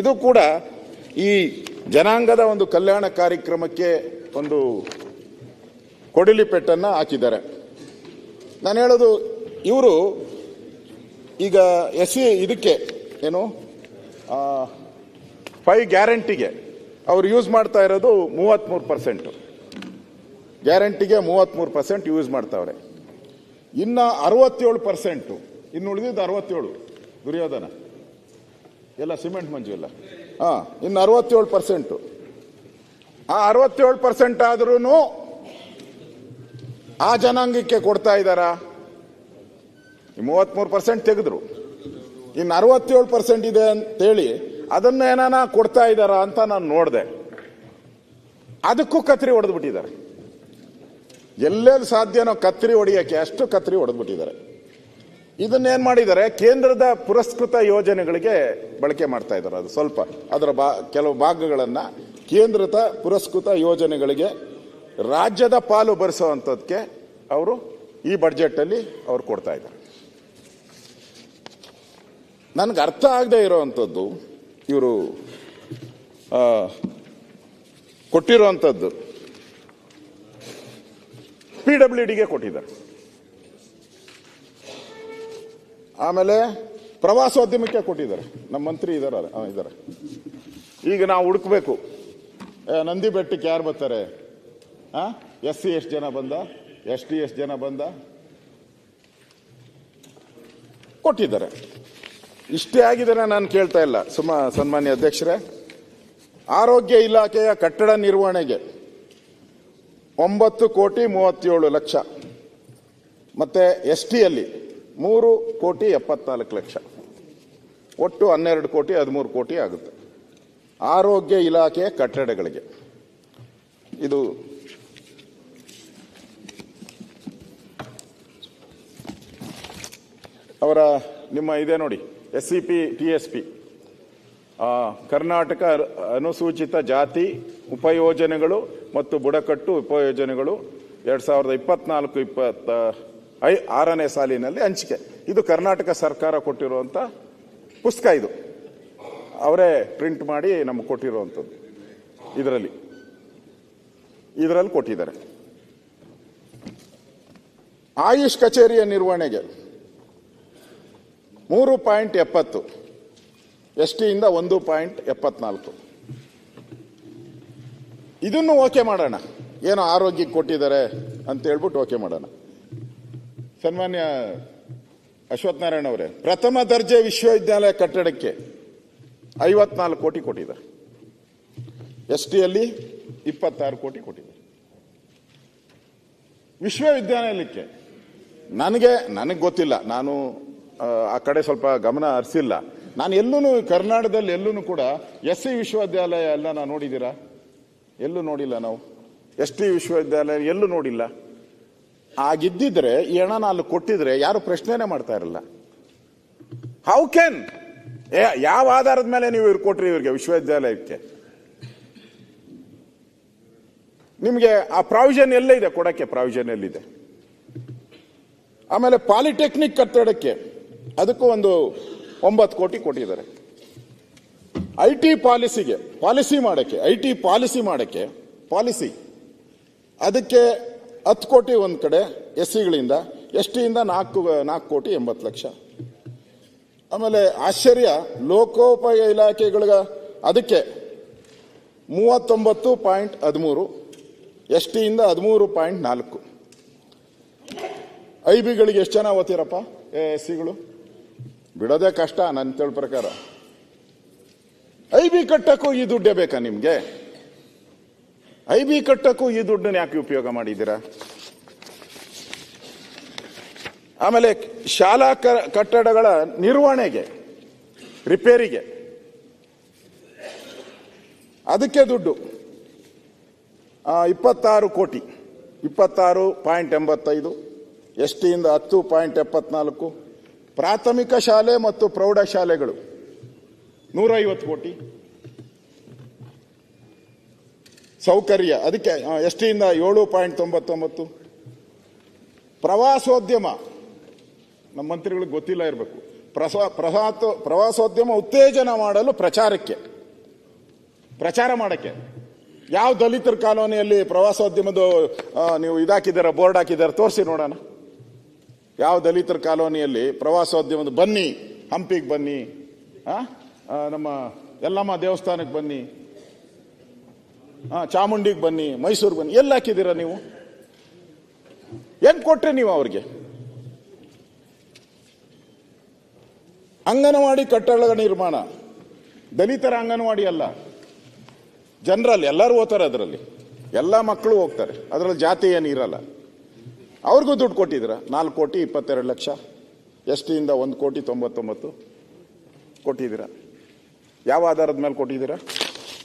ಇದು ಕೂಡ ಈ ಜನಾಂಗದ ಒಂದು ಕಲ್ಯಾಣ ಕಾರ್ಯಕ್ರಮಕ್ಕೆ ಒಂದು ಕೊಡಲಿ ಪೆಟ್ಟನ್ನು ಹಾಕಿದ್ದಾರೆ. ನಾನು ಹೇಳೋದು, ಇವರು ಈಗ ಎಸ್ ಸಿ ಇದಕ್ಕೆ, ಏನು ಫೈ ಗ್ಯಾರಂಟಿಗೆ ಅವ್ರು ಯೂಸ್ ಮಾಡ್ತಾ ಇರೋದು ಮೂವತ್ತ್ಮೂರು ಪರ್ಸೆಂಟು. ಗ್ಯಾರಂಟಿಗೆ ಮೂವತ್ತ್ಮೂರು ಪರ್ಸೆಂಟ್ ಯೂಸ್ ಮಾಡ್ತಾವ್ರೆ. ಇನ್ನು ಅರವತ್ತೇಳು ಪರ್ಸೆಂಟು, ಇನ್ನು ಉಳಿದಿದ್ದು ಅರವತ್ತೇಳು ದುರ್ಯೋಧನ. ಎಲ್ಲ ಸಿಮೆಂಟ್ ಮಂಜು ಇಲ್ಲ ಹಾಂ, ಇನ್ನು ಅರವತ್ತೇಳು ಪರ್ಸೆಂಟು ಆ ಅರವತ್ತೇಳು ಪರ್ಸೆಂಟ್ ಆದ್ರೂ ಆ ಜನಾಂಗಕ್ಕೆ ಕೊಡ್ತಾ ಇದ್ದಾರಾ? ಮೂವತ್ತ್ಮೂರು ಪರ್ಸೆಂಟ್ ತೆಗೆದ್ರು. ಇನ್ನು ಅರವತ್ತೇಳು ಪರ್ಸೆಂಟ್ ಇದೆ ಅಂತೇಳಿ ಅದನ್ನ ಏನಾನ ಕೊಡ್ತಾ ಇದ್ದಾರಾ ಅಂತ ನಾನು ನೋಡಿದೆ. ಅದಕ್ಕೂ ಕತ್ರಿ ಹೊಡೆದ್ಬಿಟ್ಟಿದ್ದಾರೆ ಎಲ್ಲೆಲ್ಲಿ ಸಾಧ್ಯನೋ ಕತ್ರಿ ಹೊಡಿಯಕ್ಕೆ ಅಷ್ಟು ಕತ್ರಿ ಹೊಡೆದ್ಬಿಟ್ಟಿದ್ದಾರೆ ಇದನ್ನೇನ್ ಮಾಡಿದ್ದಾರೆ? ಕೇಂದ್ರದ ಪುರಸ್ಕೃತ ಯೋಜನೆಗಳಿಗೆ ಬಳಕೆ ಮಾಡ್ತಾ ಇದ್ದಾರೆ ಅದು ಸ್ವಲ್ಪ. ಅದರ ಬಾ, ಕೆಲವು ಭಾಗಗಳನ್ನು ಕೇಂದ್ರದ ಪುರಸ್ಕೃತ ಯೋಜನೆಗಳಿಗೆ ರಾಜ್ಯದ ಪಾಲು ಭರಿಸುವಂಥದ್ದಕ್ಕೆ ಅವರು ಈ ಬಡ್ಜೆಟ್ ಅಲ್ಲಿ ಅವ್ರು ಕೊಡ್ತಾ ಇದ್ದಾರೆ. ನನಗೆ ಅರ್ಥ ಆಗದೆ ಇರೋವಂಥದ್ದು ಇವರು ಕೊಟ್ಟಿರುವಂಥದ್ದು. ಪಿ ಡಬ್ಲ್ಯೂ ಡಿಗೆ ಕೊಟ್ಟಿದ್ದಾರೆ. ಆಮೇಲೆ ಪ್ರವಾಸೋದ್ಯಮಕ್ಕೆ ಕೊಟ್ಟಿದ್ದಾರೆ. ನಮ್ಮ ಮಂತ್ರಿ ಇದ್ದಾರೆ ಇದ್ದಾರೆ ಈಗ ನಾವು ಹುಡುಕ್ಬೇಕು. ನಂದಿ ಬೆಟ್ಟಕ್ಕೆ ಯಾರು ಬರ್ತಾರೆ? ಎಸ್ ಸಿ ಎಷ್ಟು ಜನ ಬಂದ? ಎಸ್ ಟಿ ಎಷ್ಟು ಜನ ಬಂದ? ಕೊಟ್ಟಿದ್ದಾರೆ. ಇಷ್ಟೇ ಆಗಿದೆ ನಾನು ಕೇಳ್ತಾ ಇಲ್ಲ. ಸುಮ, ಸನ್ಮಾನ್ಯ ಅಧ್ಯಕ್ಷರೇ. ಆರೋಗ್ಯ ಇಲಾಖೆಯ ಕಟ್ಟಡ ನಿರ್ವಹಣೆಗೆ ಒಂಬತ್ತು ಕೋಟಿ ಮೂವತ್ತೇಳು ಲಕ್ಷ. ಮತ್ತೆ ಎಸ್ ಟಿಯಲ್ಲಿ ಮೂರು ಕೋಟಿ ಎಪ್ಪತ್ನಾಲ್ಕು ಲಕ್ಷ. ಒಟ್ಟು ಹನ್ನೆರಡು ಕೋಟಿ, ಹದಿಮೂರು ಕೋಟಿ ಆಗುತ್ತೆ. ಆರೋಗ್ಯ ಇಲಾಖೆಯ ಕಟ್ಟಡಗಳಿಗೆ. ಇದು ಅವರ ನಿಮ್ಮ ಇದೆ ನೋಡಿ S C P T S P Karnataka ಅನುಸೂಚಿತ ಜಾತಿ ಉಪಯೋಜನೆಗಳು ಮತ್ತು ಬುಡಕಟ್ಟು ಉಪಯೋಜನೆಗಳು ಎರಡ್ ಸಾವಿರದ ಇಪ್ಪತ್ನಾಲ್ಕು, ಇಪ್ಪತ್ತ ಐ, ಆರನೇ ಸಾಲಿನಲ್ಲಿ ಹಂಚಿಕೆ. ಇದು ಕರ್ನಾಟಕ ಸರ್ಕಾರ ಕೊಟ್ಟಿರುವಂತ ಪುಸ್ತಕ ಇದು. ಅವರೇ ಪ್ರಿಂಟ್ ಮಾಡಿ ನಮಗೆ ಕೊಟ್ಟಿರುವಂಥದ್ದು. ಇದರಲ್ಲಿ. ಇದರಲ್ಲಿ ಕೊಟ್ಟಿದ್ದಾರೆ. ಆಯುಷ್ ಕಚೇರಿಯ ನಿರ್ವಹಣೆಗೆ ಮೂರು ಪಾಯಿಂಟ್ ಎಪ್ಪತ್ತು, ಎಸ್ ಟಿಯಿಂದ ಒಂದು ಪಾಯಿಂಟ್ ಎಪ್ಪತ್ನಾಲ್ಕು. ಇದನ್ನು ಓಕೆ ಮಾಡೋಣ. ಏನೋ ಆರೋಗ್ಯಕ್ಕೆ ಕೊಟ್ಟಿದ್ದಾರೆ ಅಂತ ಹೇಳ್ಬಿಟ್ಟು ಓಕೆ ಮಾಡೋಣ. ಸನ್ಮಾನ್ಯ ಅಶ್ವಥ್ ನಾರಾಯಣ ಅವರೇ, ಪ್ರಥಮ ದರ್ಜೆ ವಿಶ್ವವಿದ್ಯಾಲಯ ಕಟ್ಟಡಕ್ಕೆ ಐವತ್ನಾಲ್ಕು ಕೋಟಿ ಕೊಟ್ಟಿದ್ದಾರೆ. ಎಸ್ ಟಿಯಲ್ಲಿ ಇಪ್ಪತ್ತಾರು ಕೋಟಿ ಕೊಟ್ಟಿದ್ದಾರೆ. ವಿಶ್ವವಿದ್ಯಾನಿಲಯಕ್ಕೆ ನನಗೆ ನನಗೆ ಗೊತ್ತಿಲ್ಲ, ನಾನು, ಆ ಕಡೆ ಸ್ವಲ್ಪ ಗಮನ ಹರಿಸಿಲ್ಲ. ನಾನು ಎಲ್ಲೂ ಕರ್ನಾಟಕದಲ್ಲಿ ಎಲ್ಲೂ ಕೂಡ ಎಸ್ ಸಿ ವಿಶ್ವವಿದ್ಯಾಲಯ ಎಲ್ಲ ನಾನು ನೋಡಿದ್ದೀರಾ? ಎಲ್ಲೂ ನೋಡಿಲ್ಲ ನಾವು. ಎಸ್ ಟಿ ವಿಶ್ವವಿದ್ಯಾಲಯ ಎಲ್ಲೂ ನೋಡಿಲ್ಲ. ಆಗಿದ್ದಿದ್ರೆ ಈ ಹಣನ ಅಲ್ಲಿ ಕೊಟ್ಟಿದ್ರೆ ಯಾರು ಪ್ರಶ್ನೆನೇ ಮಾಡ್ತಾ ಇರಲ್ಲ. ಹೌ ಕ್ಯಾನ್ ಯಾವ ಆಧಾರದ ಮೇಲೆ ನೀವು ಇವ್ರು ಕೊಟ್ರಿ ಇವ್ರಿಗೆ ವಿಶ್ವವಿದ್ಯಾಲಯಕ್ಕೆ? ನಿಮಗೆ ಆ ಪ್ರಾವಿಷನ್ ಎಲ್ಲ ಇದೆ ಕೊಡಕ್ಕೆ ಪ್ರಾವಿಷನ್ ಎಲ್ಲಿದೆ? ಆಮೇಲೆ ಪಾಲಿಟೆಕ್ನಿಕ್ ಕಟ್ಟಡಕ್ಕೆ ಅದಕ್ಕೂ ಒಂದು ಒಂಬತ್ತು ಕೋಟಿ ಕೊಟ್ಟಿದ್ದಾರೆ. ಐ ಟಿ ಪಾಲಿಸಿಗೆ, ಪಾಲಿಸಿ ಮಾಡಕ್ಕೆ ಐ ಟಿ ಪಾಲಿಸಿ ಮಾಡಕ್ಕೆ, ಪಾಲಿಸಿ. ಅದಕ್ಕೆ ಹತ್ತು ಕೋಟಿ ಒಂದು ಕಡೆ ಎಸ್ ಸಿಗಳಿಂದ ಎಸ್ ಟಿಯಿಂದ ನಾಲ್ಕು ನಾಲ್ಕು ಕೋಟಿ ಎಂಬತ್ತು ಲಕ್ಷ. ಆಮೇಲೆ ಆಶ್ಚರ್ಯ ಲೋಕೋಪಯ ಇಲಾಖೆಗಳಿಗೆ ಅದಕ್ಕೆ ಮೂವತ್ತೊಂಬತ್ತು ಪಾಯಿಂಟ್ ಹದಿಮೂರು ಎಸ್ ಟಿಯಿಂದ ಹದಿಮೂರು ಪಾಯಿಂಟ್ ನಾಲ್ಕು. ಐ ಬಿಗಳಿಗೆ ಎಷ್ಟು ಜನ ಓದ್ತೀರಪ್ಪ ಎಸ್ ಸಿಗಳು ಬಿಡೋದೇ ಕಷ್ಟ, ನನ್ನ ತಿಳ್ ಪ್ರಕಾರ. ಐ ಬಿ ಕಟ್ಟಕ್ಕೂ ಈ ದುಡ್ಡೇ ಬೇಕಾ ನಿಮ್ಗೆ? ಐ ಬಿ ಕಟ್ಟಕ್ಕೂ ಈ ದುಡ್ಡನ್ನ ಯಾಕೆ ಉಪಯೋಗ ಮಾಡಿದ್ದೀರಾ? ಆಮೇಲೆ ಶಾಲಾ ಕಟ್ಟಡಗಳ ನಿರ್ವಹಣೆಗೆ, ರಿಪೇರಿಗೆ. ಅದಕ್ಕೆ ದುಡ್ಡು. ಇಪ್ಪತ್ತಾರು ಕೋಟಿ. ಇಪ್ಪತ್ತಾರು ಪಾಯಿಂಟ್ ಎಂಬತ್ತೈದು ಎಸ್ ಟಿಯಿಂದ ಹತ್ತು ಪಾಯಿಂಟ್ ಎಪ್ಪತ್ನಾಲ್ಕು, ಪ್ರಾಥಮಿಕ ಶಾಲೆ ಮತ್ತು ಪ್ರೌಢಶಾಲೆಗಳು. ನೂರೈವತ್ತು ಕೋಟಿ. ಸೌಕರ್ಯ. ಅದಕ್ಕೆ ಎಸ್ ಟಿಯಿಂದ ಏಳು ಪಾಯಿಂಟ್ ತೊಂಬತ್ತೊಂಬತ್ತು. ಪ್ರವಾಸೋದ್ಯಮ. ನಮ್ಮ ಮಂತ್ರಿಗಳಿಗೆ ಗೊತ್ತಿಲ್ಲ ಇರಬೇಕು. ಪ್ರಸ ಪ್ರವಾಸೋದ್ಯಮ ಉತ್ತೇಜನ ಮಾಡಲು ಪ್ರಚಾರಕ್ಕೆ. ಪ್ರಚಾರ ಮಾಡಕ್ಕೆ. ಯಾವ ದಲಿತರ ಕಾಲೋನಿಯಲ್ಲಿ ಪ್ರವಾಸೋದ್ಯಮದ ನೀವು ಇದಾಕಿದ್ದೀರ, ಬೋರ್ಡ್ ಹಾಕಿದ್ದಾರೆ, ತೋರಿಸಿ ನೋಡೋಣ. ಯಾವ ದಲಿತರ ಕಾಲೋನಿಯಲ್ಲಿ ಪ್ರವಾಸೋದ್ಯಮದ ಬನ್ನಿ, ಹಂಪಿಗೆ ಬನ್ನಿ ನಮ್ಮ ಯಲ್ಲಮ್ಮ ದೇವಸ್ಥಾನಕ್ಕೆ ಬನ್ನಿ. ಆ, ಚಾಮುಂಡಿಗೆ ಬನ್ನಿ ಮೈಸೂರಿಗೆ ಬನ್ನಿ ಎಲ್ಲಿ ಹಾಕಿದ್ದೀರಾ ನೀವು? ಹೆಂಗ್ ಕೊಟ್ರಿ ನೀವು ಅವ್ರಿಗೆ? ಅಂಗನವಾಡಿ ಕಟ್ಟಡಗಳ ನಿರ್ಮಾಣ. ದಲಿತರ ಅಂಗನವಾಡಿ ಅಲ್ಲ. ಜನರಲ್ಲಿ ಎಲ್ಲರೂ ಓದ್ತಾರೆ ಅದರಲ್ಲಿ. ಎಲ್ಲ ಮಕ್ಕಳು ಹೋಗ್ತಾರೆ. ಅದರಲ್ಲಿ ಜಾತಿ ಏನು ಇರಲ್ಲ. ಅವ್ರಿಗೂ ದುಡ್ಡು ಕೊಟ್ಟಿದ್ದೀರಾ? ನಾಲ್ಕು ಕೋಟಿ ಇಪ್ಪತ್ತೆರಡು ಲಕ್ಷ. ಎಸ್ ಟಿಯಿಂದ ಒಂದು ಕೋಟಿ ತೊಂಬತ್ತೊಂಬತ್ತು. ಕೊಟ್ಟಿದ್ದೀರಾ? ಯಾವ ಆಧಾರದ ಮೇಲೆ ಕೊಟ್ಟಿದ್ದೀರಾ?